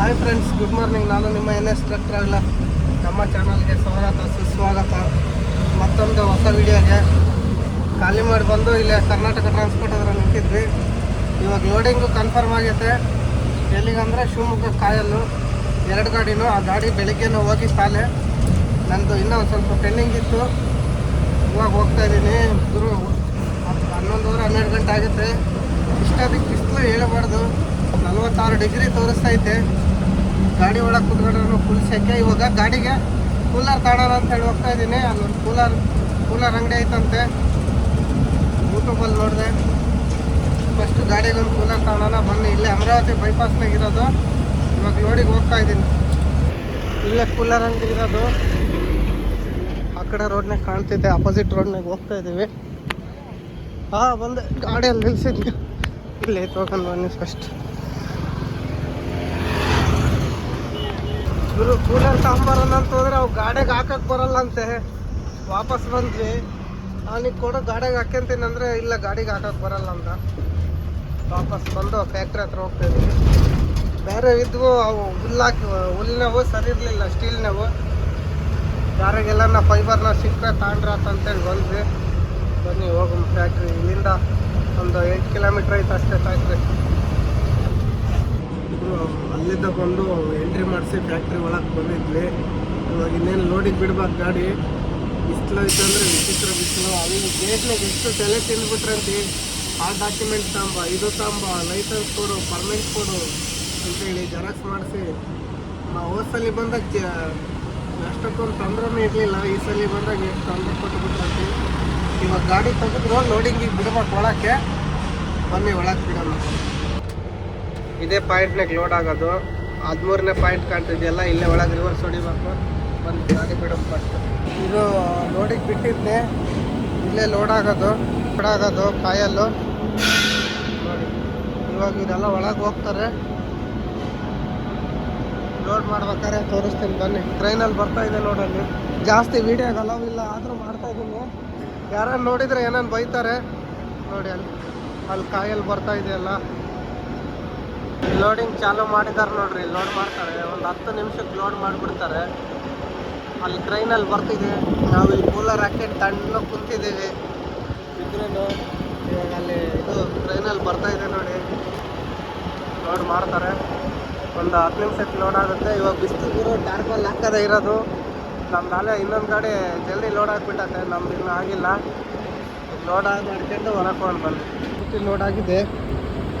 Hi friends good morning ನಾನು ನಿಮ್ಮ N S ಟ್ರಕ್ಟರ್ ನಮ್ಮ ಚಾನಲ್ಗೆ ಸ್ವಾಗತ, ಸುಸ್ವಾಗತ. ಮತ್ತೊಂದು ಹೊಸ ವಿಡಿಯೋಗೆ ಖಾಲಿ ಮಾಡಿ ಬಂದು ಇಲ್ಲೇ ಕರ್ನಾಟಕ ಟ್ರಾನ್ಸ್ಪೋರ್ಟ್ ಹತ್ರ ನಿಂತಿದ್ವಿ. ಇವಾಗ ಲೋಡಿಂಗು ಕನ್ಫರ್ಮ್ ಆಗೈತೆ. ಎಲ್ಲಿಗಂದರೆ ಶಿವಮೊಗ್ಗ ಕಾಯಲ್ಲು. ಎರಡು ಗಾಡಿನೂ, ಆ ಗಾಡಿ ಬೆಳಿಗ್ಗೆನೂ ಹೋಗಿ ಶಾಲೆ ನಂದು ಇನ್ನೂ ಸ್ವಲ್ಪ ಪೆಂಡಿಂಗ್ ಇತ್ತು. ಇವಾಗ ಹೋಗ್ತಾ ಇದ್ದೀನಿ. ಗುರು ಹನ್ನೊಂದೂವರೆ, ಹನ್ನೆರಡು ಗಂಟೆ ಆಗುತ್ತೆ. ಇಷ್ಟೊತ್ತಿಗೆ ಬಿಸಿಲು ಹೇಳಬಾರ್ದು. ನಲ್ವತ್ತಾರು ಡಿಗ್ರಿ ತೋರಿಸ್ತೈತೆ ಗಾಡಿ ಒಳಗೆ ಕುತ್ಕೊಂಡ್ರು ಫುಲ್ ಸೆಕೆ ಇವಾಗ ಗಾಡಿಗೆ ಕೂಲರ್ ತಾಡೋಣ ಅಂತ ಹೇಳಿ ಹೋಗ್ತಾ ಇದ್ದೀನಿ. ಅಲ್ಲೊಂದು ಕೂಲರ್ ಕೂಲರ್ ಅಂಗಡಿ ಐತಂತೆ. ಯೂಟ್ಯೂಬಲ್ಲಿ ನೋಡಿದೆ. ಫಸ್ಟ್ ಗಾಡಿಗೆ ಒಂದು ಕೂಲರ್ ತಾಡೋಣ ಬನ್ನಿ ಇಲ್ಲೇ ಅಮರಾವತಿ ಬೈಪಾಸ್ನಾಗ ಇರೋದು. ಇವಾಗ ಲೋಡಿಗೆ ಹೋಗ್ತಾ ಇದ್ದೀನಿ. ಇಲ್ಲೇ ಕೂಲರ್ ಅಂಗಡಿ ಇರೋದು. ಆ ಕಡೆ ರೋಡ್ನಾಗ ಕಾಣ್ತಿದ್ದೆ ಅಪೋಸಿಟ್ ರೋಡ್ನಾಗ ಹೋಗ್ತಾ ಇದ್ದೀವಿ. ಹಾಂ, ಬಂದೆ. ಗಾಡಿಯಲ್ಲಿ ನಿಲ್ಸಿದ್ವಿ ಇಲ್ಲಿ ತಗೊಂಡು ಬನ್ನಿ ಫಸ್ಟ್ ಗುರು ಕೂಲರ್ ತಗೊಂಬರಲ್ಲ ಅಂತ ಹೋದ್ರೆ ಅವು ಗಾಡಿಗೆ ಹಾಕಕ್ಕೆ ಬರಲ್ಲ ಅಂತೆ. ವಾಪಸ್ ಬಂದ್ವಿ. ಅವನಿಗೆ ಕೊಡೋ, ಗಾಡಿಗೆ ಹಾಕ್ಯಂತೀನಿ ಅಂದರೆ ಇಲ್ಲ, ಗಾಡಿಗೆ ಹಾಕಕ್ಕೆ ಬರಲ್ಲ ಅಂತ ವಾಪಸ್ ಬಂದು ಫ್ಯಾಕ್ಟ್ರಿ ಹತ್ರ ಹೋಗ್ತಾ ಇದ್ದೀವಿ ಬೇರೆ ಇದ್ವು, ಅವು ಹುಲ್ಲಾಕಿ ಹುಲ್ಲಿನವು ಸರಿ ಇರಲಿಲ್ಲ ಸ್ಟೀಲ್ನವು ಯಾರಿಗೆಲ್ಲ ನಾ ಫೈಬರ್ನ ಸಿಕ್ಕರೆ ತಗೊಂಡ್ರ ಅಂತೇಳಿ ಬಂದ್ವಿ. ಬನ್ನಿ, ಹೋಗಮ್ ಫ್ಯಾಕ್ಟ್ರಿ ಇಲ್ಲಿಂದ ಒಂದು ಏಯ್ಟ್ ಕಿಲೋಮೀಟ್ರ್ ಐತೆ ಅಷ್ಟೇ ಫ್ಯಾಕ್ಟ್ರಿ ಅಲ್ಲಿಂದ ಬಂದು ಎಂಟ್ರಿ ಮಾಡಿಸಿ ಫ್ಯಾಕ್ಟ್ರಿ ಒಳಗೆ ಬಂದಿದ್ವಿ. ಇವಾಗ ಇನ್ನೇನು ಲೋಡಿಗೆ ಬಿಡ್ಬೇಕು ಗಾಡಿ? ಬಿಸಿಲು ಐತೆ ಅಂದರೆ ವಿಚಿತ್ರ ಬಿಸಿಲು. ಅಲ್ಲಿ ಗೇಟ್ನಾಗ ಎಷ್ಟು ತಲೆ ತಿಂದ್ಬಿಟ್ರಂತಿ ಆ ಡಾಕ್ಯುಮೆಂಟ್ ತಾಂಬ, ಇದು ತಾಂಬ ಲೈಸೆನ್ಸ್ ಕೊಡು ಪರ್ಮಿಟ್ ಕೊಡು ಅಂತೇಳಿ ಜೆರಾಕ್ಸ್ ಮಾಡಿಸಿ. ನಾವು ಹೋದ ಸಲ ಬಂದಾಗ ಅಷ್ಟಕ್ಕೊಂದು ತೊಂದರೆನೇ ಇರಲಿಲ್ಲ. ಈ ಸಲ ಬಂದಾಗ ಎಷ್ಟು ತೊಂದರೆ ಕೊಟ್ಟುಬಿಟ್ರಂತಿ ಇವಾಗ ಗಾಡಿ ತೆಗೆದ್ರು ಲೋಡಿಂಗಿಗೆ ಬಿಡ್ಬೇಕು ಒಳಕ್ಕೆ. ಬನ್ನಿ ಒಳಗೆ ಬಿಡೋಣ. ಇದೇ ಪಾಯಿಂಟ್ನಾಗ ಲೋಡ್ ಆಗೋದು. ಹದಿಮೂರನೇ ಪಾಯಿಂಟ್ ಕಾಣ್ತಿದೆಯಲ್ಲ, ಇಲ್ಲೇ ಒಳಗೆ ರಿವರ್ಸ್ ಹೊಡಿಬೇಕು. ಬಂದು ಗಾಡಿ ಬಿಡೋ ಫಸ್ಟ್ ಇದು ಲೋಡಿಗೆ ಬಿಟ್ಟಿದ್ದೆ. ಇಲ್ಲೇ ಲೋಡ್ ಆಗೋದು ಲೋಡ್ ಆಗೋದು ಕಾಯಲ್ಲು. ನೋಡಿ, ಇವಾಗ ಇದೆಲ್ಲ ಒಳಗೆ ಹೋಗ್ತಾರೆ. ಲೋಡ್ ಮಾಡ್ಬೇಕಾದ್ರೆ ತೋರಿಸ್ತೀನಿ, ಬನ್ನಿ. ಟ್ರೈನಲ್ಲಿ ಬರ್ತಾ ಇದೆ ನೋಡಲ್ಲಿ ಜಾಸ್ತಿ ವೀಡಿಯೋ ಅಲವ್ ಇಲ್ಲ, ಆದರೂ ಮಾಡ್ತಾ ಇದ್ದೀನಿ. ಯಾರನ್ನ ನೋಡಿದರೆ ಏನೇನು ಬೈತಾರೆ, ನೋಡಿ ಅಲ್ಲಿ. ಅಲ್ಲಿ ಕಾಯಲ್ಲಿ ಬರ್ತಾ ಇದೆಯಲ್ಲ. ಲೋಡಿಂಗ್ ಚಾಲೂ ಮಾಡಿದ್ದಾರೆ ನೋಡ್ರಿ ಲೋಡ್ ಮಾಡ್ತಾರೆ. ಒಂದು ಹತ್ತು ನಿಮಿಷಕ್ಕೆ ಲೋಡ್ ಮಾಡಿಬಿಡ್ತಾರೆ. ಅಲ್ಲಿ ಟ್ರೈನಲ್ಲಿ ಬರ್ತಿದೆ. ನಾವು ಇಲ್ಲಿ ಕೂಲರ್ ರಾಕೆಟ್ ತಣ್ಣ ಕುಂತಿದ್ದೀವಿ. ಇದ್ರೂ ಇವಾಗ ಅಲ್ಲಿ ಇದು ಟ್ರೈನಲ್ಲಿ ಬರ್ತಾ ಇದೆ ನೋಡಿ. ಲೋಡ್ ಮಾಡ್ತಾರೆ. ಒಂದು ಹತ್ತು ನಿಮಿಷಕ್ಕೆ ಲೋಡ್ ಆಗುತ್ತೆ. ಇವಾಗ ಬಿಸಿಲು ಟಾರ್ಪಲ್ ಹಾಕದೇ ಇರೋದು. ನಮ್ದು ಅಲ್ಲೇ ಇನ್ನೊಂದು ಗಾಡಿ ಜಲ್ದಿ ಲೋಡ್ ಆಗಿಬಿಟ್ಟತೆ. ನಮ್ದು ಇನ್ನೂ ಆಗಿಲ್ಲ ಲೋಡ್ ಆಗಿ ಮಾಡ್ಕೊಂಡು ಹೊರಕೊಂಡು ಬಂದು ಲೋಡ್ ಆಗಿದೆ.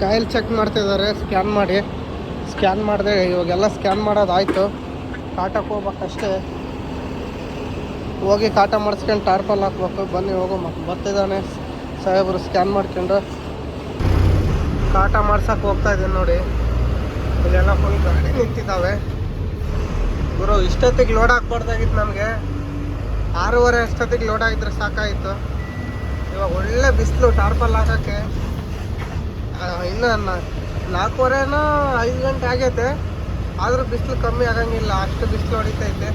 ಕಾಯಿಲ್ ಚೆಕ್ ಮಾಡ್ತಿದ್ದಾರೆ ಸ್ಕ್ಯಾನ್ ಮಾಡಿ. ಸ್ಕ್ಯಾನ್ ಮಾಡಿದೆ ಇವಾಗೆಲ್ಲ ಸ್ಕ್ಯಾನ್ ಮಾಡೋದಾಯಿತು ಕಾಟಕ್ಕೆ ಹೋಗ್ಬೇಕಷ್ಟೇ. ಹೋಗಿ ಕಾಟ ಮಾಡಿಸ್ಕೊಂಡು ಟಾರ್ಪಲ್ ಹಾಕ್ಬೇಕು. ಬನ್ನಿ ಹೋಗಮ್ಮ ಬರ್ತಿದ್ದಾನೆ ಸಾಹೇಬರು, ಸ್ಕ್ಯಾನ್ ಮಾಡ್ಕೊಂಡು. ಕಾಟ ಮಾಡ್ಸಕ್ಕೆ ಹೋಗ್ತಾ ಇದ್ದೀನಿ ನೋಡಿ. ಇಲ್ಲೆಲ್ಲ ಫುಲ್ ಗಾಡಿ ನಿಂತಿದ್ದಾವೆ. ಗುರು, ಇಷ್ಟೊತ್ತಿಗೆ ಲೋಡ್ ಹಾಕ್ಬಾರ್ದಾಗಿತ್ತು ನಮಗೆ. ಆರೂವರೆ ಅಷ್ಟೊತ್ತಿಗೆ ಲೋಡ್ ಆಗಿದ್ರೆ ಸಾಕಾಯಿತು. ಇವಾಗ ಒಳ್ಳೆ ಬಿಸಿಲು, ಟಾರ್ಪಲ್ ಹಾಕೋಕ್ಕೆ. ಇನ್ನು ನಾಲ್ಕೂವರೆನೋ ಐದು ಗಂಟೆ ಆಗೈತೆ. ಆದರೂ ಬಿಸಿಲು ಕಮ್ಮಿ ಆಗಂಗಿಲ್ಲ. ಅಷ್ಟು ಬಿಸಿಲು ಹೊಡಿತೈತೆ.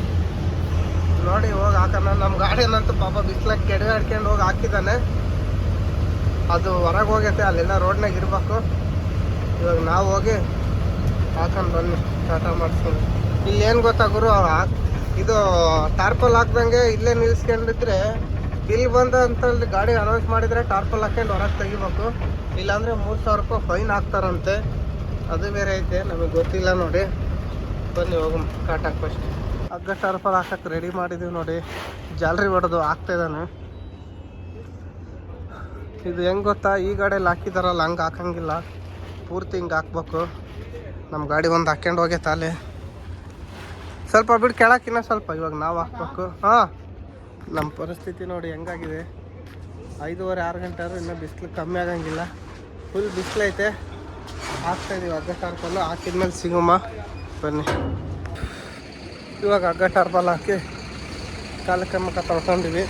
ನೋಡಿ, ಹೋಗಿ ಹಾಕೋಣ. ನಮ್ಮ ಗಾಡಿಯನ್ನಂತೂ ಪಾಪ ಬಿಸಿಲಾಗ ಕೆಡವೆ ಹಾಡ್ಕೊಂಡು ಹೋಗಿ ಹಾಕಿದ್ದಾನೆ. ಅದು ಹೊರಗೆ ಹೋಗೈತೆ. ಅಲ್ಲೆಲ್ಲ ರೋಡ್ನಾಗ ಇರಬೇಕು. ಇವಾಗ ನಾವು ಹೋಗಿ ಹಾಕೊಂಡು ಬನ್ನಿ. ಟಾಟಾ ಮಾಡಿಸ್ಕೊಂಡು. ಇಲ್ಲಿ ಏನು ಗೊತ್ತಾ ಗುರು, ಆ- ಇದು ಟಾರ್ಪಲ್ ಹಾಕ್ದಂಗೆ ಇಲ್ಲೇ ನಿಲ್ಸ್ಕೊಂಡಿದ್ರೆ ಬಿಲ್ ಬಂದ ಅಂತಲ್ಲಿ ಗಾಡಿ ಅನೌನ್ಸ್ ಮಾಡಿದರೆ ಟಾರ್ಪಲ್ ಹಾಕ್ಕೊಂಡು ಹೊರಗೆ ತೆಗಿಬೇಕು. ಇಲ್ಲಾಂದರೆ ಮೂರು ಸಾವಿರ ರೂಪಾಯಿ ಫೈನ್ ಹಾಕ್ತಾರಂತೆ. ಅದು ಬೇರೆ ಐತೆ, ನಮಗೆ ಗೊತ್ತಿಲ್ಲ ನೋಡಿ. ಬನ್ನಿ ಹೋಗಮ್ ಕಾಟಾಕ್ ಫಸ್ಟ್ ಹಗ್ಗ ಟಾರ್ಪಲ್ ಹಾಕಕ್ಕೆ ರೆಡಿ ಮಾಡಿದ್ದೀವಿ ನೋಡಿ. ಜಾಲ್ರಿ ಹೊಡೆದು ಹಾಕ್ತಿದ್ದಾನೆ ಇದು ಹೆಂಗೆ ಗೊತ್ತಾ? ಈ ಗಾಡಿಯಲ್ಲಿ ಹಾಕಿದಾರಲ್ಲ, ಹಂಗೆ ಹಾಕಂಗಿಲ್ಲ. ಪೂರ್ತಿ ಹಿಂಗೆ ಹಾಕ್ಬೇಕು. ನಮ್ಮ ಗಾಡಿ ಒಂದು ಹಾಕ್ಕೊಂಡು ಹೋಗೈತೆ ಅಲ್ಲಿ ಸ್ವಲ್ಪ ಬಿಟ್ಟು ಕೆಳಕ್ಕಿನ್ನ ಸ್ವಲ್ಪ, ಇವಾಗ ನಾವು ಹಾಕ್ಬೇಕು. ಹಾಂ. ನಮ್ಮ ಪರಿಸ್ಥಿತಿ ನೋಡಿ ಹೆಂಗಾಗಿದೆ. ಐದೂವರೆ, ಆರು ಗಂಟೆ ಆದರೂ ಇನ್ನೂ ಬಿಸಿಲು ಕಮ್ಮಿ ಆಗಂಗಿಲ್ಲ. ಫುಲ್ ಬಿಸಿಲೈತೆ ಹಾಕ್ತಾ ಇದೀವಿ ಹಗ್ಗ ಟಾರ್ಪಲ್ಲು ಹಾಕಿದ್ಮೇಲೆ ಸಿಗಮ್ಮ ಬನ್ನಿ. ಇವಾಗ ಹಗ್ಗ ಟಾರ್ಪಲ್ ಹಾಕಿ ಕಾಲಕ್ಕೆ ತೊಳ್ಕೊಂಡಿವಿ.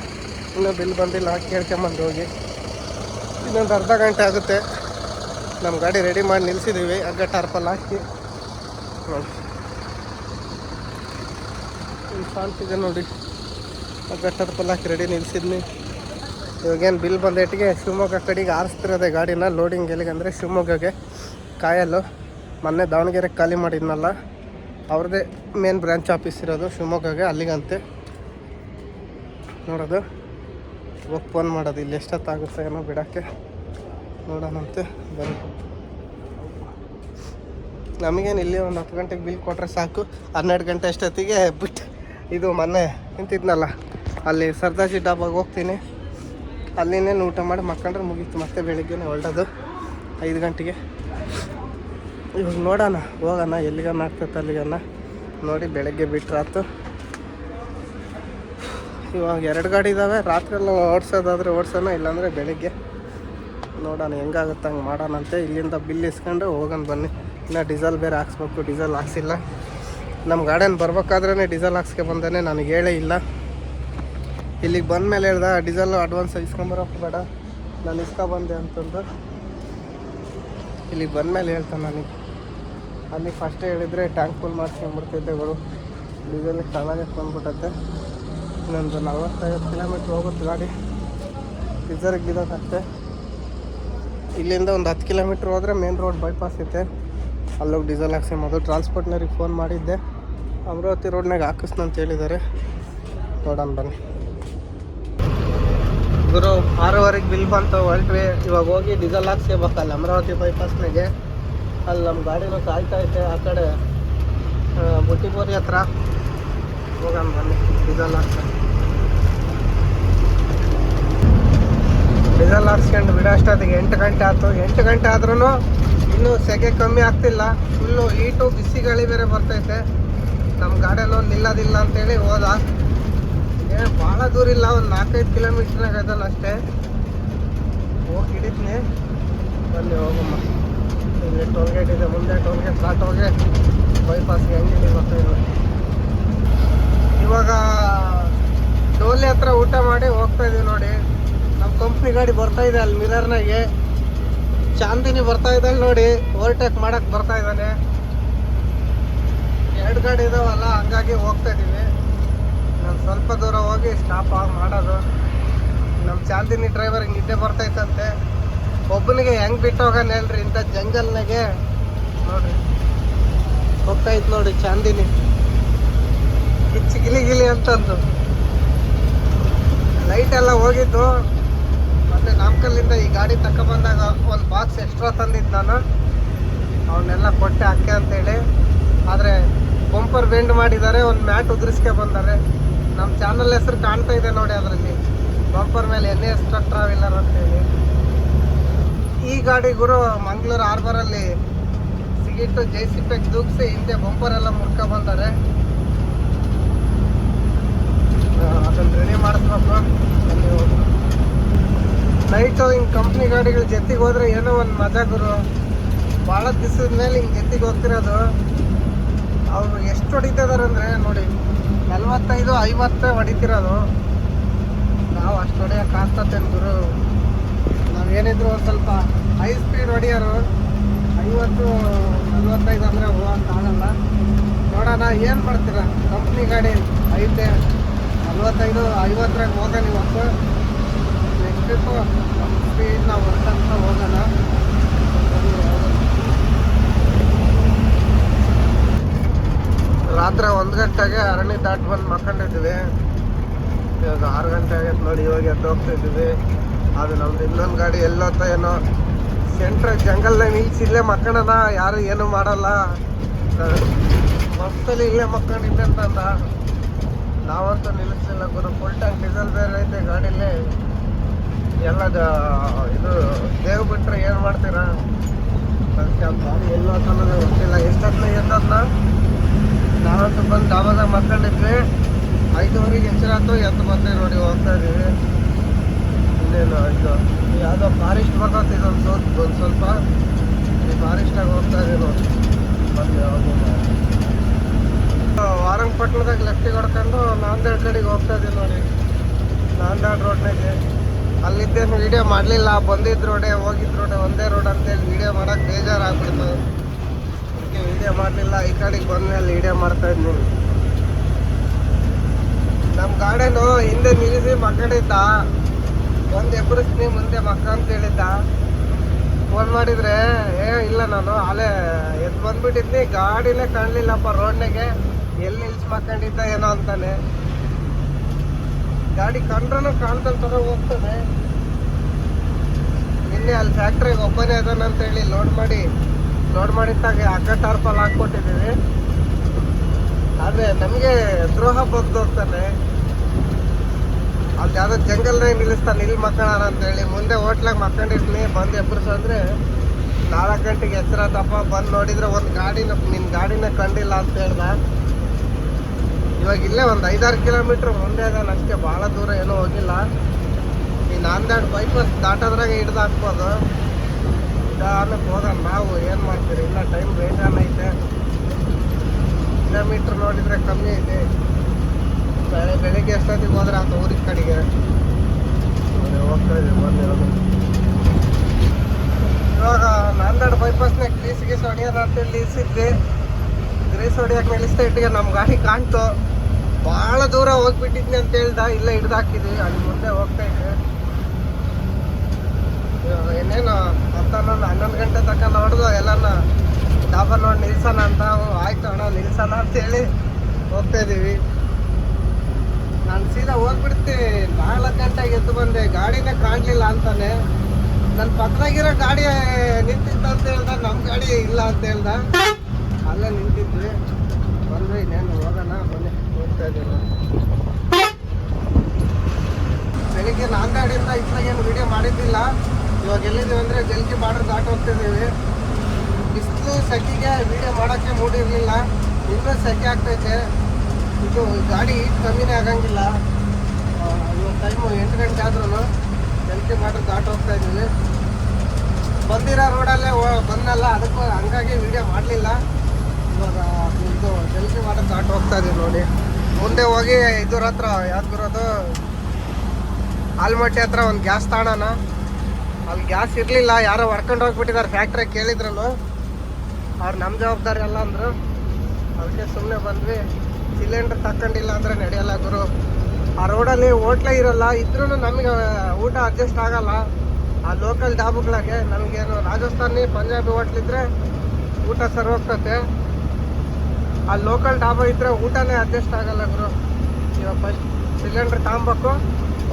ಇನ್ನೂ ಬಿಲ್ ಬಂದಿಲ್ಲ, ಕೇಳ್ಕೊಂಬಂದು ಹೋಗಿ. ಇನ್ನೊಂದು ಅರ್ಧ ಗಂಟೆ ಆಗುತ್ತೆ. ನಮ್ಮ ಗಾಡಿ ರೆಡಿ ಮಾಡಿ ನಿಲ್ಲಿಸಿದ್ದೀವಿ ಹಗ್ಗ ಟಾರ್ಪಲ್ ಹಾಕಿ. ನೋಡಿ ಇಲ್ಲಿ ಕಾಣ್ತಿದೆ ನೋಡಿ. ಹಗ್ಗ ಪಲ್ಲಕ್ ರೆಡಿ ನಿಲ್ಸಿದ್ನಿ. ಇವಾಗೇನು ಬಿಲ್ ಬಂದೇಟಿಗೆ ಶಿವಮೊಗ್ಗ ಕಡೆಗೆ ಆರಿಸ್ತಿರೋದೆ ಗಾಡಿನ ಲೋಡಿಂಗ್ ಎಲ್ಲಿಗೆ ಅಂದರೆ ಶಿವಮೊಗ್ಗಗೆ ಕಾಯಲ್ಲು ಮೊನ್ನೆ ದಾವಣಗೆರೆ ಖಾಲಿ ಮಾಡಿದ್ನಲ್ಲ, ಅವ್ರದ್ದೇ ಮೇನ್ ಬ್ರ್ಯಾಂಚ್ ಆಫೀಸ್ ಇರೋದು ಶಿವಮೊಗ್ಗಗೆ ಅಲ್ಲಿಗಂತೆ. ನೋಡೋದು. ಹೋಗಿ ಫೋನ್ ಮಾಡೋದು, ಇಲ್ಲಿ ಎಷ್ಟೊತ್ತಾಗುತ್ತೆ ಏನೋ ಬಿಡೋಕ್ಕೆ. ನೋಡೋಣಂತೆ, ಬನ್ನಿ. ನಮಗೇನು ಇಲ್ಲಿ ಒಂದು ಹತ್ತು ಗಂಟೆಗೆ ಬಿಲ್ ಕೊಟ್ಟರೆ ಸಾಕು, ಹನ್ನೆರಡು ಗಂಟೆ ಅಷ್ಟೊತ್ತಿಗೆ ಬಿಟ್ಟು ಇದು ಮೊನ್ನೆ ನಿಂತಿದ್ನಲ್ಲ. ಅಲ್ಲಿ ಸರ್ದಾಜಿ ಡಾಬಾಗೆ ಹೋಗ್ತೀನಿ. ಅಲ್ಲಿನೇನು ಊಟ ಮಾಡಿ ಮಕ್ಕಂಡ್ರೆ ಮುಗೀತು. ಮತ್ತೆ ಬೆಳಿಗ್ಗೆನೇ ಹೊರಡೋದು. ಐದು ಗಂಟೆಗೆ. ಇವಾಗ ನೋಡೋಣ, ಹೋಗೋಣ. ಎಲ್ಲಿಗನ್ನ ಆಗ್ತೈತೆ ಅಲ್ಲಿಗನ್ನ ನೋಡಿ, ಬೆಳಗ್ಗೆ ಬಿಟ್ರಾತು ಇವಾಗ ಎರಡು ಗಾಡಿ ಇದ್ದಾವೆ ರಾತ್ರಿಯೆಲ್ಲ ಓಡಿಸೋದಾದ್ರೆ ಓಡಿಸೋಣ, ಇಲ್ಲಾಂದರೆ ಬೆಳಗ್ಗೆ. ನೋಡೋಣ, ಹೆಂಗಾಗುತ್ತೆ, ಹಂಗೆ ಮಾಡೋಣಂತೆ. ಇಲ್ಲಿಂದ ಬಿಲ್ ಇಸ್ಕೊಂಡು ಹೋಗೋಣ ಬನ್ನಿ. ಇನ್ನು ಡೀಸೆಲ್ ಬೇರೆ ಹಾಕ್ಸ್ಬೇಕು. ಡೀಸೆಲ್ ಹಾಕ್ಸಿಲ್ಲ. ನಮ್ಮ ಗಾರ್ಡನ್ ಬರ್ಬೇಕಾದ್ರೇ ಡೀಸೆಲ್ ಹಾಕ್ಸ್ಕೆ ಬಂದೇ ನನಗೆ ಹೇಳೇ ಇಲ್ಲ. ಇಲ್ಲಿಗೆ ಬಂದ ಮೇಲೆ ಹೇಳ್ದ ಡೀಸೆಲ್ ಅಡ್ವಾನ್ಸ್ ಇಸ್ಕೊಂಬರಪ್ಪ ಬೇಡ. ನಾನು ಇಸ್ಕೊಬಂದೆ ಅಂತಂದು. ಇಲ್ಲಿಗೆ ಬಂದ ಮೇಲೆ ಹೇಳ್ತಾನೆ ನನಗೆ. ಅಲ್ಲಿ ಫಸ್ಟೇ ಹೇಳಿದರೆ ಟ್ಯಾಂಕ್ ಫುಲ್ ಮಾಡ್ಸ್ಕೊಂಡ್ಬಿಡ್ತಿದ್ದೆಗಳು ಡೀಸೆಲ್ ಚೆನ್ನಾಗಿ ಬಂದ್ಬಿಟ್ಟತ್ತೆ ಇನ್ನೊಂದು ನಲ್ವತ್ತೈವತ್ತು ಕಿಲೋಮೀಟ್ರ್ ಹೋಗುತ್ತೆ ಗಾಡಿ. ರಿಸರ್ವ್ ಇರೋದಷ್ಟೇ ಇಲ್ಲಿಂದ ಒಂದು ಹತ್ತು ಕಿಲೋಮೀಟ್ರ್ ಹೋದರೆ ಮೇನ್ ರೋಡ್ ಬೈಪಾಸ್ ಐತೆ. ಅಲ್ಲೋಗಿ ಡೀಸೆಲ್ ಹಾಕ್ಸಿ ಮೊದಲು ಟ್ರಾನ್ಸ್ಪೋರ್ಟ್ನವ್ರಿಗೆ ಫೋನ್ ಮಾಡಿದ್ದೆ. ಅಮರಾವತಿ ರೋಡ್ನಾಗ ಹಾಕಿಸ್ನಂತ ಹೇಳಿದ್ದಾರೆ ನೋಡೋಣ ಬನ್ನಿ. ಗುರು ಆರೂವರೆಗೆ ಬಿಲ್ ಬಂತು ಹೊರಟ್ವಿ. ಇವಾಗ ಹೋಗಿ ಡೀಸೆಲ್ ಹಾಕ್ಸ್ಕೋಬೇಕಲ್ಲ ಅಮರಾವತಿ ಬೈಪಾಸ್ನಾಗೆ ಅಲ್ಲಿ ನಮ್ಮ ಗಾಡಿನೂ ಕಾಯ್ತಾ ಐತೆ, ಆ ಕಡೆ ಬುಟ್ಟಿಪೂರಿ ಹತ್ರ. ಹೋಗೋಣ ಬನ್ನಿ ಡೀಸೆಲ್ ಹಾಕ್ಸ. ಡೀಸೆಲ್ ಹಾಕ್ಸ್ಕೊಂಡು ಬಿಡೋ ಅಷ್ಟೊತ್ತಿಗೆ ಎಂಟು ಗಂಟೆ ಆಯ್ತು. ಎಂಟು ಗಂಟೆ ಆದ್ರೂ ಇನ್ನೂ ಸೆಗೆ ಕಮ್ಮಿ ಆಗ್ತಿಲ್ಲ. ಫುಲ್ಲು ಹೀಟು ಬಿಸಿ ಗಾಳಿ ಬೇರೆ ಬರ್ತೈತೆ. ನಮ್ಮ ಗಾಡಿಯಲ್ಲಿ ನಿಲ್ಲೋದಿಲ್ಲ ಅಂತೇಳಿ ಹೋದ. ಏ ಭಾಳ ದೂರ ಇಲ್ಲ, ಒಂದು ನಾಲ್ಕೈದು ಕಿಲೋಮೀಟ್ರ್ನಾಗ ಆಗದಲ್ಲ ಅಷ್ಟೇ. ಹೋಗಿ ಹಿಡಿತೀನಿ ಬನ್ನಿ, ಹೋಗಮ್ಮ. ಇಲ್ಲಿ ಟೋಲ್ಗೇಟ್ ಇದೆ, ಮುಂದೆ ಟೋಲ್ಗೇಟ್ ಸ್ಟಾರ್ಟ್ ಹೋಗಿ ಬೈಪಾಸ್ಗೆ ಹೆಂಗಿದೆ ಗೊತ್ತಿಲ್ಲ ಇವಾಗ ಡೋಲಿ ಹತ್ರ ಊಟ ಮಾಡಿ ಹೋಗ್ತಾ ಇದೀವಿ ನೋಡಿ. ನಮ್ಮ ಕಂಪ್ನಿ ಗಾಡಿ ಬರ್ತಾ ಇದೆ ಅಲ್ಲಿ ಮಿರರ್ನಾಗೆ ಚಾಂದಿನಿ ಬರ್ತಾ ಇದ್ದಾಳೆ ನೋಡಿ. ಓವರ್ಟೇಕ್ ಮಾಡೋಕೆ ಬರ್ತಾ ಇದ್ದಾನೆ. ಎರಡು ಗಾಡಿ ಇದಾವಲ್ಲ, ಹಂಗಾಗಿ ಹೋಗ್ತಾ ಇದೀವಿ. ನಾನು ಸ್ವಲ್ಪ ದೂರ ಹೋಗಿ ಸ್ಟಾಪ್ ಆಗಿ ಮಾಡೋದು. ನಮ್ಮ ಚಾಂದಿನಿ ಡ್ರೈವರ್ ನಿದ್ದೆ ಬರ್ತೈತಂತೆ ಒಬ್ಬನಿಗೆ ಹೆಂಗೆ ಬಿಟ್ಟು ಹೋಗೋಣ ಹೇಳ್ರಿ, ಇಂಥ ಜಂಗಲ್ನಾಗೆ. ನೋಡ್ರಿ, ಹೋಗ್ತಾ ಇತ್ತು ನೋಡಿ ಚಾಂದಿನಿ ಕಿಚ್ಚಿ ಗಿಲಿ ಗಿಲಿ ಅಂತಂದು. ಲೈಟ್ ಎಲ್ಲ ಹೋಗಿದ್ದು. ಮತ್ತು ನಾಮಕಲ್ಲಿಂದ ಈ ಗಾಡಿ ತಕ್ಕ ಬಂದಾಗ ಒಂದು ಬಾಕ್ಸ್ ಎಕ್ಸ್ಟ್ರಾ ತಂದಿದ್ದು ನಾನು. ಅವನ್ನೆಲ್ಲ ಕೊಟ್ಟೆ ಅಕ್ಕೆ ಅಂತೇಳಿ. ಆದರೆ ಬಂಪರ್ ಬೆಂಡ್ ಮಾಡಿದ್ದಾರೆ, ಒಂದು ಮ್ಯಾಟ್ ಉದುರಿಸ್ಕೆ ಬಂದ್ದಾರೆ ನಮ್ಮ ಚಾನಲ್ ಹೆಸರು ಕಾಣ್ತಾ ಇದೆ ನೋಡಿ ಅದರಲ್ಲಿ. ಬಂಪರ್ ಮೇಲೆ ಎನ್ ಎಸ್ ಟ್ರಕ್ ಟ್ರಾವೆಲರ್ ಅಂತೇಳಿ. ಈ ಗಾಡಿ ಗುರು ಮಂಗಳೂರು ಹಾರ್ಬರಲ್ಲಿ ಸಿಗಿಟ್ಟು ಜೆ ಸಿ ಪೆಕ್ ದೂಗಿಸಿ ಹಿಂದೆ ಬಂಪರ್ ಎಲ್ಲ ಮುರ್ಕ ಬಂದಾರೆ. ಅದನ್ನ ರೆಡಿ ಮಾಡಿಸ್ಬೇಕು. ನೈಟು ಹಿಂಗೆ. ಕಂಪ್ನಿ ಗಾಡಿಗಳ ಜೊತೆಗೆ ಹೋದ್ರೆ ಏನೋ ಒಂದು ಮಜಾ ಗುರು. ಭಾಳ ದಿವಸದ ಮೇಲೆ ಹಿಂಗೆ ಜೊತೆಗೆ ಹೋಗ್ತಿರೋದು. ಅವರು ಎಷ್ಟು ಹೊಡಿತಾ ಇದಾರೆ ಅಂದರೆ ನೋಡಿ. ನಲ್ವತ್ತೈದು, ಐವತ್ತು ಹೊಡಿತಿರೋದು. ನಾವು ಅಷ್ಟು ಹೊಡೆಯೋಕೆ ಆಗ್ತತೇನು ಗುರು ನಾವೇನಿದ್ರು ಒಂದು ಸ್ವಲ್ಪ ಹೈ ಸ್ಪೀಡ್ ಹೊಡಿಯೋರು. ಐವತ್ತು, ನಲ್ವತ್ತೈದು ಅಂದರೆ ಹೋಗಂತ ಆಗಲ್ಲ. ನೋಡೋಣ, ಏನು ಮಾಡ್ತೀರಾ? ಕಂಪ್ನಿ ಗಾಡಿ ಐತೆ. ನಲ್ವತ್ತೈದು ಐವತ್ತರಾಗ ಹೋಗೋಣ ಇವತ್ತು ನೆಕ್ಸ್ಟ್ ಟ್ರಿಪ್ಪು ಸ್ಪೀಡ್ ನಾವು ಹೊರಟಂತ ಹೋಗೋಣ ರಾತ್ರಿ ಒಂದು ಗಂಟೆಗೆ ಅರಣ್ಯ ದಾಟ್ ಬಂದು ಮಕ್ಕೊಂಡಿದ್ವಿ ಇವಾಗ ಆರು ಗಂಟೆ ಆಗೈತೆ ನೋಡಿ, ಇವಾಗ ಎದ್ದು ಹೋಗ್ತಿದ್ವಿ ಅದು ನಮ್ದು ಇನ್ನೊಂದು ಗಾಡಿ ಎಲ್ಲೋತ್ತ ಏನೋ ಸೆಂಟ್ರ್ ಜಂಗಲ್ ನಿಲ್ಸಿ ಇಲ್ಲೇ ಮಕ್ಕಳನ ಯಾರು ಏನು ಮಾಡಲ್ಲ. ಮಸ್ತಲ್ಲಿ ಇಲ್ಲೇ ಮಕ್ಕಂಡಿದ್ದೆ ಅಂತಂದ ನಾವಂತೂ ನಿಲ್ಲಿಸಿಲ್ಲ ಗುರು. ಫುಲ್ ಟ್ಯಾಂಕ್ ಡೀಸೆಲ್ ಬೇರೆ ಐತೆ ಗಾಡೀಲಿ. ಎಲ್ಲ ಇದು ದೇವ್ ಬಿಟ್ರೆ ಏನು ಮಾಡ್ತೀರಾ? ಅದಕ್ಕೆ ಗಾಡಿ ಎಲ್ಲೋ ಗೊತ್ತಿಲ್ಲ ಎಷ್ಟೊತ್ತಿನ ಎದ್ದದ್ನ? ನಾವಂತೂ ಬಂದು ಡಾಬಾದಾಗ ಮಕ್ಕಂಡಿದ್ವಿ ಐದುವರೆಗೆ ಎಚ್ಚರಾತು ಎದ್ದು ಬಂದೆ ನೋಡಿ ಹೋಗ್ತಾ ಇದ್ದೀವಿ. ಇನ್ನೇನು ಇದು? ಯಾವುದೋ ಫಾರೆಸ್ಟ್ ಬರ್ತೈತೆ ಇದೊಂದು ಸ್ವಲ್ಪ ಒಂದು ಸ್ವಲ್ಪ. ಫಾರೆಸ್ಟಾಗ ಹೋಗ್ತಾ ಇದೆ ನೋಡಿ. ಬಂದು ವಾರಂಗಪಟ್ಟಣದಾಗ ಲೆಫ್ಟಿಗೆ ಹೊಡ್ಕೊಂಡು ನಾಂದೇಡ್ ಕಡೆಗೆ ಹೋಗ್ತಾ ಇದ್ದೀವಿ ನೋಡಿ. ನಾಂದೇಡ್ ರೋಡ್ನಾಗೆ ಅಲ್ಲಿದ್ದೇನು ವಿಡಿಯೋ ಮಾಡಲಿಲ್ಲ. ಬಂದಿದ್ದ ರೋಡೆ ಹೋಗಿದ್ದ ರೋಡೆ ಒಂದೇ ರೋಡ್ ಅಂತೇಳಿ ವಿಡಿಯೋ ಮಾಡೋಕೆ ಬೇಜಾರಾಗ್ಬಿಡ್ತು. ಅದಕ್ಕೆ ವಿಡಿಯೋ ಮಾಡಲಿಲ್ಲ. ಈ ಕಡೆಗೆ ಬಂದ್ಮೇಲೆ ವಿಡಿಯೋ ಮಾಡ್ತಾ ಇದ್ದೀನಿ ನಮ್ಮ ಗಾರ್ಡನು ಹಿಂದೆ ನಿಲ್ಲಿಸಿ ಮಕ್ಕಳಿದ್ದ ಒಂದು ಎಬ್ಬರಿಸ್ತೀನಿ ಮುಂದೆ ಮಕ್ಕ ಅಂತ ಹೇಳಿದ್ದ. ಫೋನ್ ಮಾಡಿದ್ರೆ, ಏ, ಇಲ್ಲ ನಾನು, ಅಲ್ಲೇ ಎದ್ದು ಬಂದ್ಬಿಟ್ಟಿದ್ನಿ. ಗಾಡಿನೇ ಕಾಣಲಿಲ್ಲಪ್ಪ ರೋಡ್ನಾಗೆ ಎಲ್ಲಿ ನಿಲ್ಸಿ ಮಕ್ಕಂಡಿದ್ದ ಏನೋ ಅಂತಾನೆ. ಗಾಡಿ ಕಂಡ್ರೂ ಕಾಣ್ತಾನೆ ಹೋಗ್ತದೆ ನಿನ್ನೆ ಅಲ್ಲಿ ಫ್ಯಾಕ್ಟ್ರಿಗೆ ಒಬ್ಬನೇ ಹೇಳಿ ಲೋಡ್ ಮಾಡಿ. ಲೋಡ್ ಮಾಡಿದ್ದಾಗ ಹಗ್ಗ ಟಾರ್ಪಲ್ ಹಾಕ್ಕೊಟ್ಟಿದ್ದೀವಿ. ಆದರೆ ನಮಗೆ ದ್ರೋಹ ಬಗ್ದು ಹೋಗ್ತಾನೆ ಅಲ್ಲಿ ಯಾವುದೋ ಜಂಗಲ್ನಾಗ ನಿಲ್ಲಿಸ್ತಾನೆ ಇಲ್ಲಿ ಮಕ್ಕಳ ಅಂತೇಳಿ ಮುಂದೆ ಹೋಟ್ಲಾಗ ಮಕ್ಕೊಂಡಿರ್ತೀನಿ ಬಂದು ಎಬ್ಬರಿಸು ಅಂದರೆ ನಾಲ್ಕು ಗಂಟೆಗೆ ಎಚ್ಚರಾತಪ್ಪ ಬಂದು ನೋಡಿದ್ರೆ ಒಂದು ಗಾಡಿನ ನಿನ್ನ ಗಾಡಿನ ಕಂಡಿಲ್ಲ ಅಂತ ಹೇಳ್ದ. ಇವಾಗ ಇಲ್ಲೇ ಒಂದು ಐದಾರು ಕಿಲೋಮೀಟ್ರ್ ಮುಂದೆ ಅದಾನ ಅಷ್ಟೇ, ಭಾಳ ದೂರ ಏನೂ ಹೋಗಿಲ್ಲ. ಈ ನಾಂದೇಡ್ ಬೈಪಾಸ್ ದಾಟೋದ್ರಾಗ ಹಿಡ್ದು ಹಾಕ್ಬೋದು. ನಿಧಾನಕ್ಕೆ ಹೋದ ನಾವು ಏನು ಮಾಡ್ತೀರಿ? ಇಲ್ಲ ಟೈಮ್ ಬೇಜಾನ್ ಐತೆ. ಕಿಲೋಮೀಟ್ರ್ ನೋಡಿದರೆ ಕಮ್ಮಿ ಐತೆ. ಬೆಳೆ ಬೆಳಿಗ್ಗೆ ಎಷ್ಟೊತ್ತಿಗೆ ಹೋದ್ರೆ ಅಂತ ಊರಿನ ಕಡೆಗೆ. ಹೋಗ್ತಾಯಿದ್ದೀವಿ ಹೋಗ್ತಾ ಇದ್ದೀವಿ ಬಂದಿರೋದು. ಇವಾಗ ನಾಂದಾಡ್ ಬೈಪಾಸ್ನಾಗ ಗ್ರೀಸ್ ಗೀಸ್ ಹೊಡಿಯೋಣ ಅಂತೇಳಿ ನಿಲ್ಲಿಸಿದ್ವಿ ಗ್ರೀಸ್ ಹೊಡಿಯೋಕೆ ನಿಲ್ಲಿಸ್ತಾ ಇಟ್ಟಿಗೆ ನಮ್ಮ ಗಾಡಿ ಕಾಣ್ತು. ಭಾಳ ದೂರ ಹೋಗ್ಬಿಟ್ಟಿದ್ನಿ ಅಂತ ಹೇಳ್ದ ಇಲ್ಲ ಹಿಡ್ದು ಹಾಕಿದ್ವಿ. ಅಲ್ಲಿ ಮುಂದೆ ಹೋಗ್ತಾ ಇದ್ದೆ. ಇನ್ನೇನು ಹತ್ತನ್ನೊಂದು ಹನ್ನೊಂದು ಗಂಟೆ ತನಕ ನೋಡಿದು ಎಲ್ಲನ ಡಾಬಾ ನೋಡಿ ನಿಲ್ಸೋಣ ಅಂತ ಆಯ್ತು ಅಣ್ಣ, ನಿಲ್ಸೋಣ ಅಂತೇಳಿ ಹೋಗ್ತಾ ಇದೀವಿ. ನಾನು ಸೀದಾ ಹೋಗ್ಬಿಡ್ತೀನಿ. ನಾಲ್ಕು ಗಂಟೆಗೆ ಎದ್ದು ಬಂದೆ. ಗಾಡಿನೇ ಕಾಣಲಿಲ್ಲ ಅಂತಾನೆ. ನನ್ನ ಪಕ್ಕದಾಗಿರೋ ಗಾಡಿ ನಿಂತಿತ್ತು ಅಂತ ಹೇಳ್ದ ನಮ್ಮ ಗಾಡಿ ಇಲ್ಲ ಅಂತ ಹೇಳ್ದ. ಅಲ್ಲೇ ನಿಂತಿದ್ವಿ. ಬಂದ್ರೆ ಇನ್ನೇನು ಹೋಗೋಣ, ಬನ್ನಿ, ಹೋಗ್ತಾ ಇದ್ದೀವಿ ನಾವು. ಬೆಳಿಗ್ಗೆ ನಾಂದೇಡಿಂದ ಇತ್ಲಾಗೇನು ವಿಡಿಯೋ ಮಾಡಿದ್ದಿಲ್ಲ ಇವಾಗ ಎಲ್ಲಿದ್ದೀವಿ ಅಂದರೆ ಜಲ್ಕಿ ಬಾರ್ಡರ್ ದಾಟ ಹೋಗ್ತಿದ್ದೀವಿ. ಬಿಸಿಲು ಸೆಕೆಗೆ ವಿಡಿಯೋ ಮಾಡೋಕ್ಕೆ ಮೂಡಿರಲಿಲ್ಲ. ಇನ್ನೂ ಸೆಕೆ ಆಗ್ತೈತೆ. ಇದು ಗಾಡಿ ಹೀಟ್ ಕಮ್ಮಿನೇ ಆಗಂಗಿಲ್ಲ. ಇವಾಗ ಟೈಮು ಎಂಟು ಗಂಟೆ ಆದ್ರೂ ಜಲ್ಕಿ ಬಾರ್ಡರ್ ದಾಟ ಹೋಗ್ತಾ ಇದ್ದೀವಿ. ಬಂದಿರೋ ರೋಡಲ್ಲೇ ಬಂದಲ್ಲ ಅದಕ್ಕೂ ಹಂಗಾಗಿ ವಿಡಿಯೋ ಮಾಡಲಿಲ್ಲ. ಇವಾಗ ಇದು ಜಲ್ಕಿ ಬಾರ್ಡರ್ ದಾಟ ಹೋಗ್ತಾ ಇದ್ದೀವಿ ನೋಡಿ. ಮುಂದೆ ಹೋಗಿ ಇದ್ರ ಹತ್ರ ಯಾವ್ದು ಬರೋದು? ಆಲ್ಮಟ್ಟಿ ಹತ್ರ ಒಂದು ಗ್ಯಾಸ್ ತಾಣನ. ಅಲ್ಲಿ ಗ್ಯಾಸ್ ಇರಲಿಲ್ಲ, ಯಾರೋ ಹೊಡ್ಕೊಂಡು ಹೋಗ್ಬಿಟ್ಟಿದ್ದಾರೆ ಫ್ಯಾಕ್ಟ್ರಿ ಕೇಳಿದ್ರಲ್ಲ. ಅವ್ರು ನಮ್ಮ ಜವಾಬ್ದಾರಿ ಅಲ್ಲ ಅಂದರು. ಅದಕ್ಕೆ ಸುಮ್ಮನೆ ಬಂದ್ವಿ. ಸಿಲಿಂಡರ್ ತಕ್ಕೊಂಡಿಲ್ಲ ಅಂದರೆ ನಡೆಯಲ್ಲ ಗುರು. ಆ ರೋಡಲ್ಲಿ ಹೋಟ್ಲೇ ಇರಲ್ಲ ಇದ್ರೂ ನಮಗೆ ಊಟ ಅಡ್ಜಸ್ಟ್ ಆಗಲ್ಲ. ಆ ಲೋಕಲ್ ಡಾಬುಗಳಿಗೆ ನಮಗೇನು ರಾಜಸ್ಥಾನಿ, ಪಂಜಾಬಿ ಹೋಟ್ಲಿದ್ರೆ ಊಟ ಸರ್ ಹೋಗ್ತತೆ ಆ ಲೋಕಲ್ ಡಾಬಾ ಇದ್ರೆ ಊಟನೇ ಅಡ್ಜಸ್ಟ್ ಆಗಲ್ಲ ಗುರು. ಇವಾಗ ಫಸ್ಟ್ ಸಿಲಿಂಡರ್ ತಗೊಬೇಕು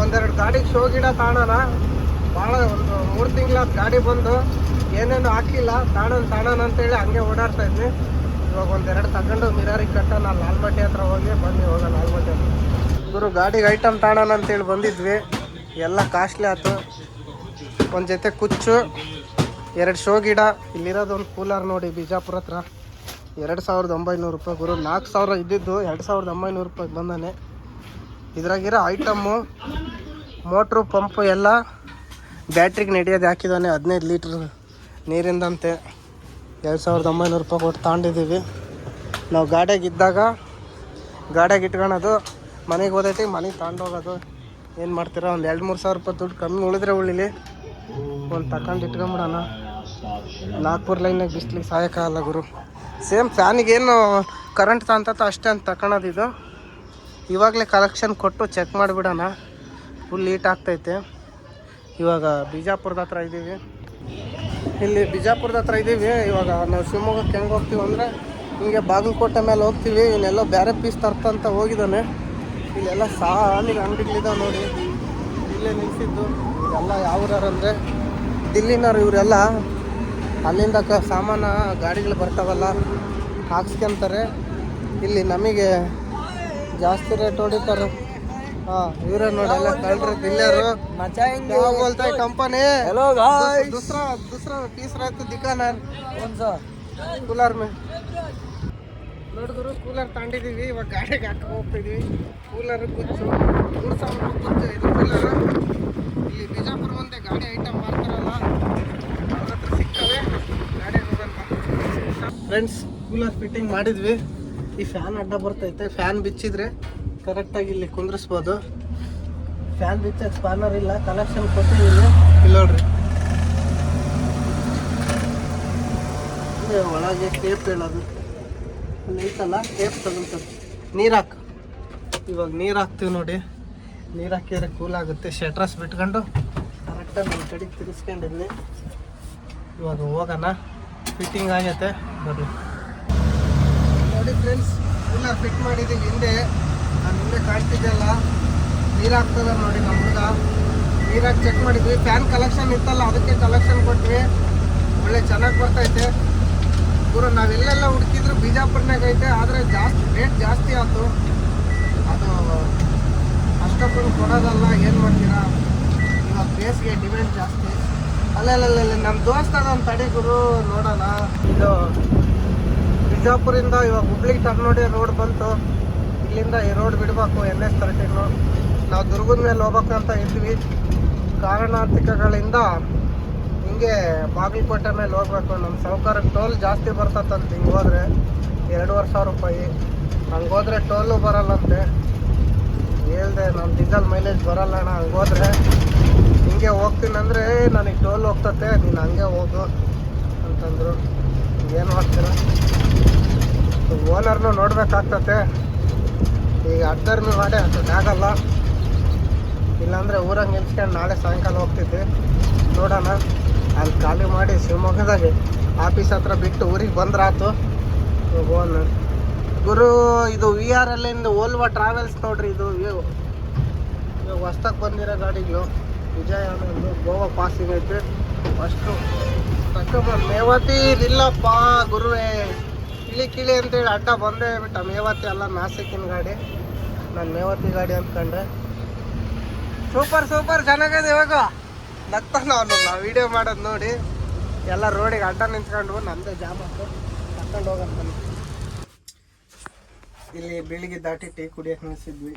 ಒಂದೆರಡು ಗಾಡಿಗೆ ಶೋ ಗಿಡ ತಾಣನ. ಭಾಳ ಒಂದು ಮೂರು ತಿಂಗಳ ಗಾಡಿ ಬಂದು, ಏನೇನು ಹಾಕಿಲ್ಲ, ತಾಣನ್ ತಾಣನ್ ಅಂತೇಳಿ ಹಂಗೆ ಓಡಾಡ್ತಾ ಇದ್ವಿ. ಇವಾಗ ಒಂದೆರಡು ತಗೊಂಡು ಮಿರಾರಿಗೆ ನಾನು ಲಾಲ್ಮಟ್ಟಿ ಹತ್ರ ಹೋಗಿ ಬನ್ನಿ ಹೋಗೋಣ ಲಾಲ್ಮಟ್ಟಿ ಹತ್ರ. ಗುರು, ಗಾಡಿಗೆ ಐಟಮ್ ತಾಣನ ಅಂತೇಳಿ ಬಂದಿದ್ವಿ. ಎಲ್ಲ ಕಾಸ್ಟ್ಲಿ ಆಯ್ತು ಒಂದು ಜೊತೆ ಕುಚ್ಚು, ಎರಡು ಶೋ ಗಿಡ, ಇಲ್ಲಿರೋದು ಒಂದು ಕೂಲರ್ ನೋಡಿ ಬಿಜಾಪುರ ಹತ್ರ. ಎರಡು ಸಾವಿರದ ಒಂಬೈನೂರು ರೂಪಾಯಿ ಗುರು ನಾಲ್ಕು ಸಾವಿರ ಇದ್ದಿದ್ದು, ಎರಡು ಸಾವಿರದ ಒಂಬೈನೂರು ರೂಪಾಯಿ ಬಂದಾನೆ. ಇದ್ರಾಗಿರೋ ಐಟಮ್ಮು ಮೋಟ್ರು ಪಂಪು ಎಲ್ಲ ಬ್ಯಾಟ್ರಿಗೆ ನಡೆಯೋದು ಹಾಕಿದ್ದಾನೆ ಹದಿನೈದು ಲೀಟ್ರ್ ನೀರಿಂದಂತೆ. ಎರಡು ಸಾವಿರದ ಒಂಬೈನೂರು ರೂಪಾಯಿ ಕೊಟ್ಟು ತಗೊಂಡಿದ್ದೀವಿ. ನಾವು ಗಾಡಿಯಾಗ ಇದ್ದಾಗ, ಗಾಡಿಯಾಗ ಇಟ್ಕೊಳೋದು, ಮನೆಗೆ ಹೋದೈತಿ, ಮನೆಗೆ ತಗೊಂಡೋಗೋದು. ಏನು ಮಾಡ್ತೀರಾ? ಒಂದು ಎರಡು ಮೂರು ಸಾವಿರ ರೂಪಾಯಿ ದುಡ್ಡು ಕಮ್ಮಿ ಉಳಿದ್ರೆ ಉಳಿಲಿ. ಒಂದು ತಗೊಂಡು ಇಟ್ಕೊಂಬಿಡೋಣ. ನಾಗ್ಪುರ್ ಲೈನಾಗ ಬಿಸ್ಲಿಗೆ ಅಲ್ಲ ಗುರು. ಸೇಮ್ ಫ್ಯಾನಿಗೇನು ಕರೆಂಟ್ ತಂತ ಅಷ್ಟೇ ಅಂತ ತಗೊಳೋದು ಇದು. ಇವಾಗಲೇ ಕಲೆಕ್ಷನ್ ಕೊಟ್ಟು ಚೆಕ್ ಮಾಡಿಬಿಡೋಣ. ಫುಲ್ ಲೀಟ್ ಆಗ್ತೈತೆ. ಇವಾಗ ಬಿಜಾಪುರದ ಹತ್ರ ಇದ್ದೀವಿ. ಇಲ್ಲಿ ಬಿಜಾಪುರದ ಹತ್ರ ಇದ್ದೀವಿ. ಇವಾಗ ನಾವು ಶಿವಮೊಗ್ಗಕ್ಕೆ ಹೆಂಗೆ ಹೋಗ್ತೀವಿ ಅಂದರೆ ಹಿಂಗೆ ಬಾಗಲಕೋಟೆ ಮೇಲೆ ಹೋಗ್ತೀವಿ. ಇವನ್ನೆಲ್ಲ ಬೇರೆ ಪೀಸ್ ತರ್ತಂತ ಹೋಗಿದ್ದಾನೆ. ಇಲ್ಲೆಲ್ಲ ಸಾಲಿಗೆ ಅಂಗಡಿಗಳಿದಾವೆ ನೋಡಿ. ಇಲ್ಲೇ ನಿಲ್ಲಿಸಿದ್ದು ಇವೆಲ್ಲ ಯಾವ ಅಂದರೆ ದಿಲ್ಲಿನವ್ರು ಇವರೆಲ್ಲ. ಅಲ್ಲಿಂದ ಕ ಸಾಮಾನು ಗಾಡಿಗಳು ಬರ್ತಾವಲ್ಲ, ಹಾಕ್ಸ್ಕೊಂತಾರೆ. ಇಲ್ಲಿ ನಮಗೆ ಜಾಸ್ತಿ ರೇಟ್ ಹೊಡಿತಾರೆ. ಇವರೇ ನೋಡಿ ಎಲ್ಲ ಕಳ್ರು ದಿಲ್ಲಿಯರು क्या बोलता है कंपनी हेलो गाइस दूसरा दूसरा तीसरा तो दिखा ना कौन सा ಕೂಲರ್ ಮೇ ನೋಡಿದ್ರು ಕೂಲರ್ ತಗೊಂಡಿದ್ದೀವಿ ಇವಾಗ ಗಾಡಿಗೆ ಹಾಕಿ ಹೋಗ್ತಿದ್ವಿ ಕೂಲರ್ ಕುಚ್ಚು ಮೂರು ಸಾವಿರ ರೂಪಾಯಿ ಕುಚ್ಚು ಇದು ಕೂಲರ್ ಇಲ್ಲಿ ಬಿಜಾಪುರ ಮುಂದೆ ಗಾಡಿ ಐಟಮ್ ಮಾಡ್ತಾರಲ್ಲ ಅವ್ರ ಹತ್ರ ಸಿಗ್ತವೆ ಗಾಡಿಗೆ ಹೋಗೋಣ ಫ್ರೆಂಡ್ಸ್ ಕೂಲರ್ ಫಿಟ್ಟಿಂಗ್ ಮಾಡಿದ್ವಿ ಈ ಫ್ಯಾನ್ ಅಡ್ಡ ಬರ್ತೈತೆ ಫ್ಯಾನ್ ಬಿಚ್ಚಿದ್ರೆ ಕರೆಕ್ಟಾಗಿ ಇಲ್ಲಿ ಕುಂದ್ರಿಸ್ಬೋದು. ಫ್ಯಾನ್ ಬಿಚ್ಚ ಸ್ಪಾನರ್ ಇಲ್ಲ ಕಲೆಕ್ಷನ್ ಕೊಟ್ಟಿದ್ದೀನಿ ಇಲ್ಲ. ನೋಡ್ರಿ. ಒಳಗೆ ಟೇಪ್ ಹೇಳೋದು. ನೀತಲ್ಲ ಐತಲ್ಲ ಟೇಪ್ ತಗೊಂತಾರೆ ನೀರು ಹಾಕು. ಇವಾಗ ನೀರು ಹಾಕ್ತೀವಿ ನೋಡಿ. ನೀರು ಹಾಕಿದ್ರೆ ಕೂಲ್ ಆಗುತ್ತೆ. ಶೆಟ್ರಸ್ ಬಿಟ್ಕೊಂಡು ಕರೆಕ್ಟಾಗಿ ನಮ್ಮ ಕಡೆಗೆ ತಿರ್ಸ್ಕೊಂಡಿದ್ವಿ. ಇವಾಗ ಹೋಗೋಣ. ಫಿಟ್ಟಿಂಗ್ ಆಗೈತೆ. ಬರ್ರಿ. ನೋಡಿ ಫ್ರೆಂಡ್ಸ್ ಇಲ್ಲ ಫಿಟ್ ಮಾಡಿದ್ದೀವಿ ಹಿಂದೆ. ನಾನು ಮುಂದೆ ಹಾಕ್ತದ ನೋಡಿ ನಮ್ಮ ಹುಡುಗ. ನೀರಾಗಿ ಚೆಕ್ ಮಾಡಿದ್ವಿ. ಫ್ಯಾನ್ ಕಲೆಕ್ಷನ್ ಇತ್ತಲ್ಲ, ಅದಕ್ಕೆ ಕಲೆಕ್ಷನ್ ಕೊಟ್ವಿ. ಒಳ್ಳೆ ಚೆನ್ನಾಗಿ ಬರ್ತೈತೆ. ಗುರು ನಾವೆಲ್ಲೆಲ್ಲ ಹುಡುಕಿದ್ರು ಬಿಜಾಪುರ್ನಾಗ ಐತೆ, ಆದರೆ ಜಾಸ್ತಿ ರೇಟ್ ಜಾಸ್ತಿ ಆಯಿತು ಅದು ಅಷ್ಟೊಂದು ಕೊಡೋದಲ್ಲ, ಏನು ಮಾಡ್ತೀರಾ? ಇವಾಗ ಬೇಸಿಗೆ ಡಿಮ್ಯಾಂಡ್ ಜಾಸ್ತಿ. ಅಲ್ಲಲ್ಲ ನಮ್ಮ ದೋಸ್ತ ನಮ್ಮ ತಡಿ ಗುರು, ನೋಡೋಣ. ಇದು ಬಿಜಾಪುರಿಂದ ಇವಾಗ ಹುಬ್ಳಿಗೆ ಟರ್ನ್ ನೋಡಿ ರೋಡ್ ಬಂತು. ಇಲ್ಲಿಂದ ಈ ರೋಡ್ ಬಿಡಬೇಕು ಎನ್ ಎಸ್ ತರ್ಟೀನು ನಾವು ದುರ್ಗದ ಮೇಲೆ ಹೋಗ್ಬೇಕು ಅಂತ ಇದ್ವಿ. ಕಾರಣಾಂತಿಕಗಳಿಂದ ಹಿಂಗೆ ಬಾಗಲಕೋಟೆ ಮೇಲೆ ಹೋಗ್ಬೇಕು. ನಮ್ಮ ಸೌಕರ್ಯಕ್ಕೆ ಟೋಲ್ ಜಾಸ್ತಿ ಬರ್ತದಂತ ಹಿಂಗೆ ಹೋದರೆ ಎರಡೂವರೆ ಸಾವಿರ ರೂಪಾಯಿ. ಹಂಗೆ ಹೋದರೆ ಟೋಲು ಬರಲ್ಲಂತೆ. ಹೇಳ್ದೆ ನಮ್ಮ ಡೀಸೆಲ್ ಮೈಲೇಜ್ ಬರಲ್ಲ ಅಣ್ಣ. ಹಂಗೆ ಹೋದರೆ ಹಿಂಗೆ ಹೋಗ್ತೀನಿ ಅಂದರೆ ನನಗೆ ಟೋಲ್ ಹೋಗ್ತತೆ, ನೀನು ಹಂಗೆ ಹೋಗು ಅಂತಂದರು. ಏನು ಮಾಡ್ತೀರ? ಓನರ್ನು ನೋಡ್ಬೇಕಾಗ್ತತೆ. ಈಗ ಅಡ್ಡರ್ನು ಮಾಡಿ ಆಗಲ್ಲ. ಇಲ್ಲಾಂದರೆ ಊರಾಗ ನಿಲ್ಸ್ಕೊಂಡು ನಾಳೆ ಸಾಯಂಕಾಲ ಹೋಗ್ತಿದ್ದೆ. ನೋಡೋಣ. ಅಲ್ಲಿ ಖಾಲಿ ಮಾಡಿ ಶಿವಮೊಗ್ಗದಾಗೆ ಆಫೀಸ್ ಹತ್ರ ಬಿಟ್ಟು ಊರಿಗೆ ಬಂದ್ರಾತು ಹೋಗೋಣ. ಗುರು, ಇದು ವಿ ಆರ್ ಎಲ್ಲಿಂದ ಓಲ್ವಾ ಟ್ರಾವೆಲ್ಸ್ ನೋಡ್ರಿ ಇದು. ಇವು. ಇವಾಗ ಹೊಸ್ದಾಗಿ ಬಂದಿರೋ ಗಾಡಿಗಳು. ವಿಜಯ ಗೋವಾ ಪಾಸಿಂಗ್ ಐತೆ. ಫಸ್ಟು ತಗೊಂಬ ಮೇವತಿ ಇಲ್ಲಪ್ಪ ಗುರುವೇ. ಕಿಳಿ ಕಿಳಿ ಅಂತೇಳಿ ಅಡ್ಡ ಬಂದೇ ಬಿಟ್ಟ. ಮೇವತಿ ಅಲ್ಲ, ನಾಸಿಕಿನ ಗಾಡಿ. ನಾನು ಮೇವತಿ ಗಾಡಿ ಅಂದ್ಕೊಂಡೆ ಸೂಪರ್ ಸೂಪರ್, ಚೆನ್ನಾಗಿದೆ ಇವಾಗ. ನಗ್ತಾನ ನಾನು, ನಾವು ವಿಡಿಯೋ ಮಾಡೋದು ನೋಡಿ. ಎಲ್ಲ ರೋಡಿಗೆ ಅಡ್ಡ ನಿಂತ್ಕೊಂಡು ನಮ್ಮದೇ ಜಾಬ್ ಹಾಕು. ಕರ್ಕೊಂಡು ಹೋಗಂತ ಇಲ್ಲಿ ಬೆಳಿಗ್ಗೆ ದಾಟಿ ಟೀ ಕುಡಿಯೋಕೆ ನಿಲ್ಸಿದ್ವಿ.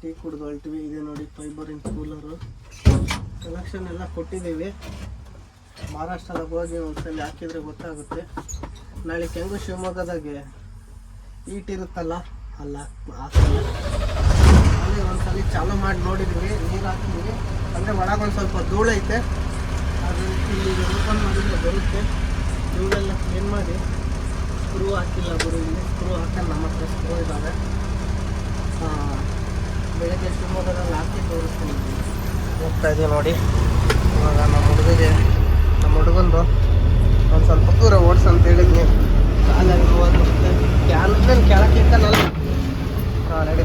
ಟೀ ಕುಡಿದು ಹೊಲ್ಟ್ವಿ. ಇದೆ ನೋಡಿ ಫೈಬರಿನ ಕೂಲರು ಕಲೆಕ್ಷನ್ ಎಲ್ಲ ಕೊಟ್ಟಿದ್ದೀವಿ. ಮಹಾರಾಷ್ಟ್ರದಾಗ ಹೋಗಿ ಒಂದ್ಸಲಿ ಹಾಕಿದ್ರೆ ಗೊತ್ತಾಗುತ್ತೆ. ನಾಳೆ ಹೆಂಗು ಶಿವಮೊಗ್ಗದಾಗೆ ಈಟ್ ಇರುತ್ತಲ್ಲ, ಅಲ್ಲ ಹಾಕಲ್ಲ ಅಲ್ಲಿ ಒಂದ್ಸಲ ಚಾಲು ಮಾಡಿ ನೋಡಿದ್ವಿ, ನೀರು ಹಾಕಿದ್ವಿ. ಅಂದರೆ ಒಳಗೊಂದು ಸ್ವಲ್ಪ ಧೂಳು ಐತೆ. ಅದು ಇಲ್ಲಿ ಓಪನ್ ಮಾಡಿದ್ರೆ ಬರುತ್ತೆ. ಧೂಳೆಲ್ಲ ಕ್ಲೀನ್ ಮಾಡಿ ಸ್ಕ್ರೂ ಹಾಕಿಲ್ಲ ಗುರು, ಇಲ್ಲಿ ಸ್ಕ್ರೂ ಹಾಕೊಂಡು ನಮ್ಮ ಹತ್ರ ಸ್ಕ್ರೂ ಇದ್ದಾವೆ ಬೆಳಗ್ಗೆ ಶಿವಮೊಗ್ಗದಲ್ಲಿ ಹಾಕಿ ತೋರಿಸ್ತೀನಿ. ಹೋಗ್ತಾ ಇದೀವಿ ನೋಡಿ. ಇವಾಗ ನಮ್ಮ ಹುಡುಗಿಗೆ, ನಮ್ಮ ಹುಡುಗಂದು ಒಂದು ಸ್ವಲ್ಪ ದೂರ ಓಡಿಸ್ ಅಂತ ಹೇಳಿದ್ನಿ. ಕಾಲಾಗಿ ಕ್ಯಾನ್ ಕೆಳಕ್ಕೆ ಇಕ್ಕನಲ್ಲ ಹಾಂ ರೆಡಿ